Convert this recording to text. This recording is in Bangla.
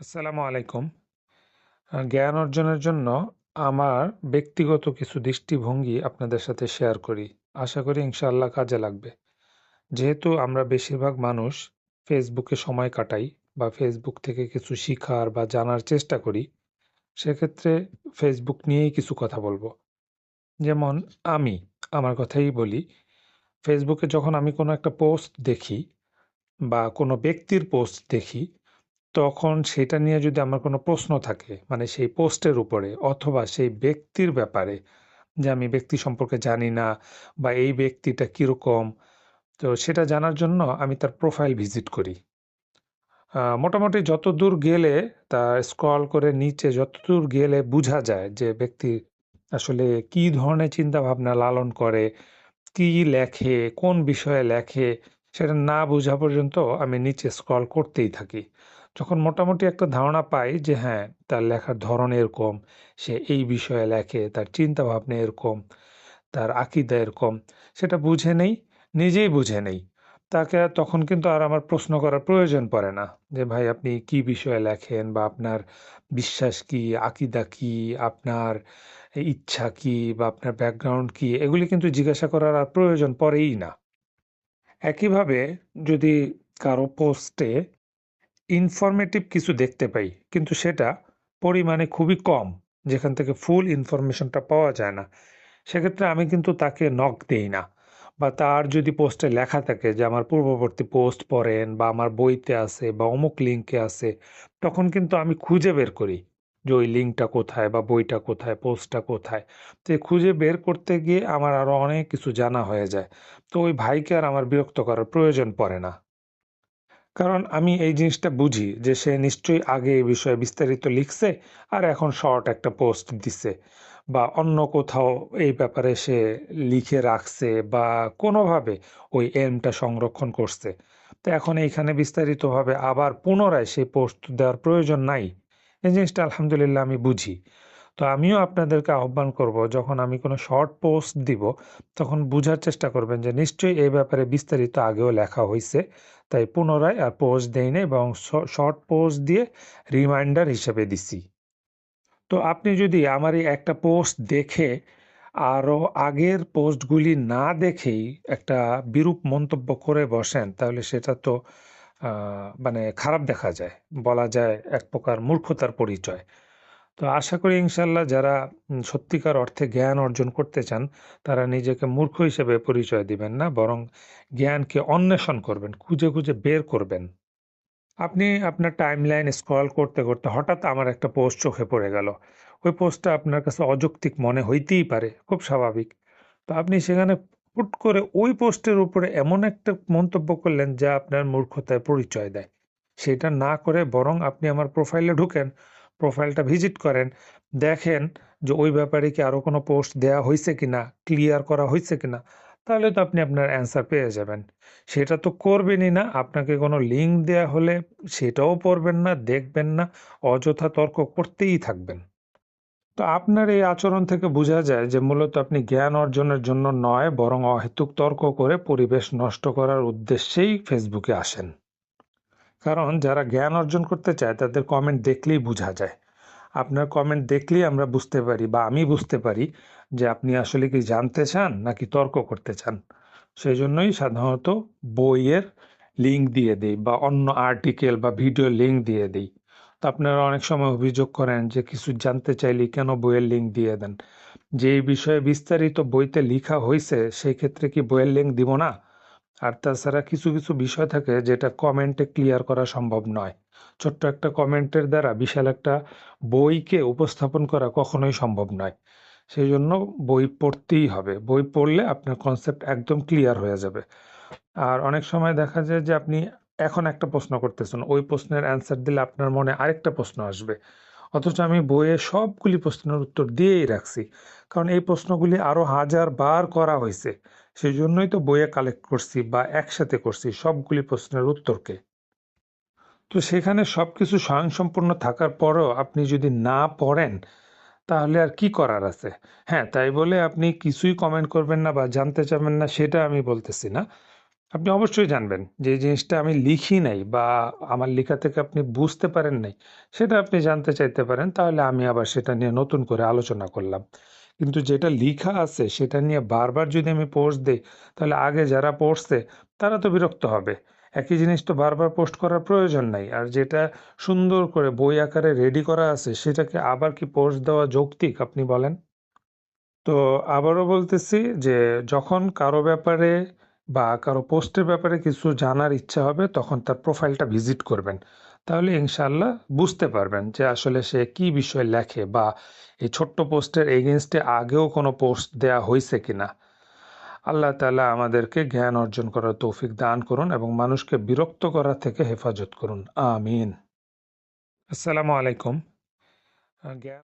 আসসালামু আলাইকুম। জ্ঞান অর্জনের জন্য আমার ব্যক্তিগত কিছু দৃষ্টিভঙ্গি আপনাদের সাথে শেয়ার করি। আশা করি ইনশাআল্লাহ কাজে লাগবে। যেহেতু আমরা বেশিরভাগ মানুষ ফেসবুকে সময় কাটাই বা ফেসবুক থেকে কিছু শিখার বা জানার চেষ্টা করি, সেক্ষেত্রে ফেসবুক নিয়েই কিছু কথা বলব যেমন আমি, আমার কথাই বলি। ফেসবুকে যখন আমি কোনো একটা পোস্ট দেখি বা কোনো ব্যক্তির পোস্ট দেখি তখন সেটা নিয়ে যদি আমার কোনো প্রশ্ন থাকে, মানে সেই পোস্টের উপরে অথবা সেই ব্যক্তির ব্যাপারে যে আমি ব্যক্তি সম্পর্কে জানি না বা এই ব্যক্তিটা কীরকম, তো সেটা জানার জন্য আমি তার প্রোফাইল ভিজিট করি। মোটামুটি যতদূর গেলে তার স্ক্রল করে নিচে যতদূর গেলে বোঝা যায় যে ব্যক্তি আসলে কী ধরনের চিন্তাভাবনা লালন করে, কী লেখে, কোন বিষয়ে লেখে, সেটা না বোঝা পর্যন্ত আমি নিচে স্ক্রল করতেই থাকি। যখন মোটামুটি একটা ধারণা পাই যে হ্যাঁ, তার লেখার ধরন এরকম, সে এই বিষয়ে লেখে, তার চিন্তাভাবনা এরকম, তার আকিদা এরকম, সেটা বুঝে নেই, নিজেই বুঝে নেই। তাকে তখন কিন্তু আর আমার প্রশ্ন করার প্রয়োজন পড়ে না যে ভাই আপনি কী বিষয়ে লেখেন বা আপনার বিশ্বাস কী, আকিদা কী, আপনার ইচ্ছা কী বা আপনার ব্যাকগ্রাউন্ড কী, এগুলি কিন্তু জিজ্ঞাসা করার আর প্রয়োজন পড়েই না। একইভাবে যদি কারও পোস্টে ইনফরমেটিভ কিছু দেখতে পাই, কিন্তু সেটা পরিমাণে খুবই কম, যেখান থেকে ফুল ইনফরমেশনটা পাওয়া যায় না, সেক্ষেত্রে আমি কিন্তু তাকে নক দেই না। বা তার যদি পোস্টে লেখা থাকে যে আমার পূর্ববর্তী পোস্ট পড়েন বা আমার বইতে আছে বা অমুক লিঙ্কে আছে, তখন কিন্তু আমি খুঁজে বের করি যে ওই লিঙ্কটা কোথায় বা বইটা কোথায়, পোস্টটা কোথায়। তো খুঁজে বের করতে গিয়ে আমার আরও অনেক কিছু জানা হয়ে যায়। তো ওই ভাইকে আর আমার বিরক্ত করার প্রয়োজন পড়ে না। কারণ আমি এই জিনিসটা বুঝি যে সে নিশ্চয়ই আগে এই বিষয়ে বিস্তারিত লিখছে আর এখন শর্ট একটা পোস্ট দিছে বা অন্য কোথাও এই ব্যাপারে সে লিখে রাখছে বা কোনোভাবে ওই এমটা সংরক্ষণ করছে। তো এখন এইখানে বিস্তারিতভাবে আবার পুনরায় সেই পোস্ট দেওয়ার প্রয়োজন নাই। এই জিনিসটা আলহামদুলিল্লাহ আমি বুঝি। তো আমিও আপনাদেরকে আহ্বান করব যখন আমি কোনো শর্ট পোস্ট দিব, তখন বুঝার চেষ্টা করবেন যে নিশ্চয়ই এই ব্যাপারে বিস্তারিত আগেও লেখা হয়েছে তাই পুনরায় আর পোস্ট দেই নাই এবং শর্ট পোস্ট দিয়ে রিমাইন্ডার হিসেবে দিছি। তো আপনি যদি আমার এই একটা পোস্ট দেখে আরও আগের পোস্টগুলি না দেখেই একটা বিরূপ মন্তব্য করে বসেন, তাহলে সেটা তো মানে খারাপ দেখা যায়। বলা যায় এক প্রকার মূর্খতার পরিচয়। তো আশা করি ইনশাল্লাহ যারা সত্যিকার অর্থে জ্ঞান অর্জন করতে চান, তারা নিজেকে মূর্খ হিসেবে পরিচয় দিবেন না, বরং জ্ঞানকে অন্বেষণ করবেন, খুঁজে, খুঁজে বের করবেন। আপনি আপনার টাইম লাইন স্ক্রল করতে, করতে হঠাৎ আমার একটা পোস্ট চোখে পড়ে গেল। ওই পোস্টটা আপনার কাছে অযৌক্তিক মনে হইতেই পারে, খুব স্বাভাবিক। তো আপনি সেখানে হুট করে ওই পোস্টের উপরে এমন একটা মন্তব্য করলেন যা আপনার মূর্খতায় পরিচয় দেয়। সেটা না করে বরং আপনি আমার প্রোফাইলে ঢুকেন, প্রোফাইলটা ভিজিট করেন, দেখেন যে ওই ব্যাপারে কি আরও কোনো পোস্ট দেয়া কি না ক্লিয়ার করা হয়েছে কি না তাহলে তো আপনি আপনার অ্যান্সার পেয়ে যাবেন। সেটা তো করবেনই না, আপনাকে কোনো লিঙ্ক দেয়া হলে সেটাও পড়বেন না, দেখবেন না, অযথা তর্ক করতেই থাকবেন। তো আপনার এই আচরণ থেকে বোঝা যায় যে মূলত আপনি জ্ঞান অর্জনের জন্য নয়, বরং অহেতুক তর্ক করে পরিবেশ নষ্ট করার উদ্দেশ্যেই ফেসবুকে আসেন। কারণ যারা জ্ঞান অর্জন করতে চায়, তাদের কমেন্ট দেখলেই বোঝা যায়। আপনার কমেন্ট দেখলেই আমরা বুঝতে পারি বা আমি বুঝতে পারি যে আপনি আসলে কি জানতে চান নাকি তর্ক করতে চান। সেই জন্যই সাধারণত বইয়ের লিঙ্ক দিয়ে দেই বা অন্য আর্টিকেল বা ভিডিওর লিঙ্ক দিয়ে দেই। তো আপনারা অনেক সময় অভিযোগ করেন যে কিছু জানতে চাইলে কেন বইয়ের লিঙ্ক দিয়ে দেন? যেই বিষয়ে বিস্তারিত বইতে লিখা হয়েছে সেই ক্ষেত্রে কি বইয়ের লিঙ্ক দিব না? আর তাছাড়া কিছু, কিছু বিষয় থাকে যেটা কমেন্টে ক্লিয়ার করা সম্ভব নয়। ছোট্ট একটা কমেন্টের দ্বারা বিশাল একটা বইকে উপস্থাপন করা কখনোই সম্ভব নয়। সেই জন্য বই পড়তেই হবে। বই পড়লে আপনার কনসেপ্ট একদম ক্লিয়ার হয়ে যাবে। আর অনেক সময় দেখা যায় যে আপনি এখন একটা প্রশ্ন করতেছেন, ওই প্রশ্নের অ্যান্সার দিলে আপনার মনে আরেকটা প্রশ্ন আসবে। অথচ আমি বইয়ে সবগুলি প্রশ্নের উত্তর দিয়েই রাখছি। কারণ এই প্রশ্নগুলি আরও হাজার বার করা হইছে। সেজন্যই তো বইয়ে কালেক্ট করছি বা একসাথে করছি সবগুলি প্রশ্নের উত্তরকে। তো সেখানে সব সবকিছু স্বয়ংসম্পূর্ণ থাকার পরও আপনি যদি না পড়েন, তাহলে আর কি করার আছে? হ্যাঁ, তাই বলে আপনি কিছুই কমেন্ট করবেন না বা জানতে চাবেন না সেটা আমি বলতেছি না। আপনি অবশ্যই জানবেন যে জিনিসটা আমি লিখি নাই বা আমার লেখা থেকে আপনি বুঝতে পারেন নাই, সেটা আপনি জানতে চাইতে পারেন, তাহলে আমি আবার সেটা নিয়ে নতুন করে আলোচনা করলাম। কিন্তু যেটা লিখা আছে সেটা নিয়ে বারবার যদি আমি পোস্ট দিই, তাহলে আগে যারা পড়ছে তারা তো বিরক্ত হবে। একই জিনিস তো বারবার পোস্ট করার প্রয়োজন নাই। আর যেটা সুন্দর করে বই আকারে রেডি করা আছে, সেটাকে আবার কি পোস্ট দেওয়া যৌক্তিক, আপনি বলেন? তো আবারও বলতেছি যে যখন কারও ব্যাপারে বা কারও পোস্টের ব্যাপারে কিছু জানার ইচ্ছা হবে, তখন তার প্রোফাইলটা ভিজিট করবেন। তাহলে ইনশাল্লাহ বুঝতে পারবেন যে আসলে সে কি বিষয় লেখে বা এই ছোট্ট পোস্টের এগেনস্টে আগেও কোনো পোস্ট দেয়া হয়েছে কি না আল্লাহ তালা আমাদেরকে জ্ঞান অর্জন করার তৌফিক দান করুন এবং মানুষকে বিরক্ত করা থেকে হেফাজত করুন। আমিন। আসসালামু আলাইকুম। জ্ঞান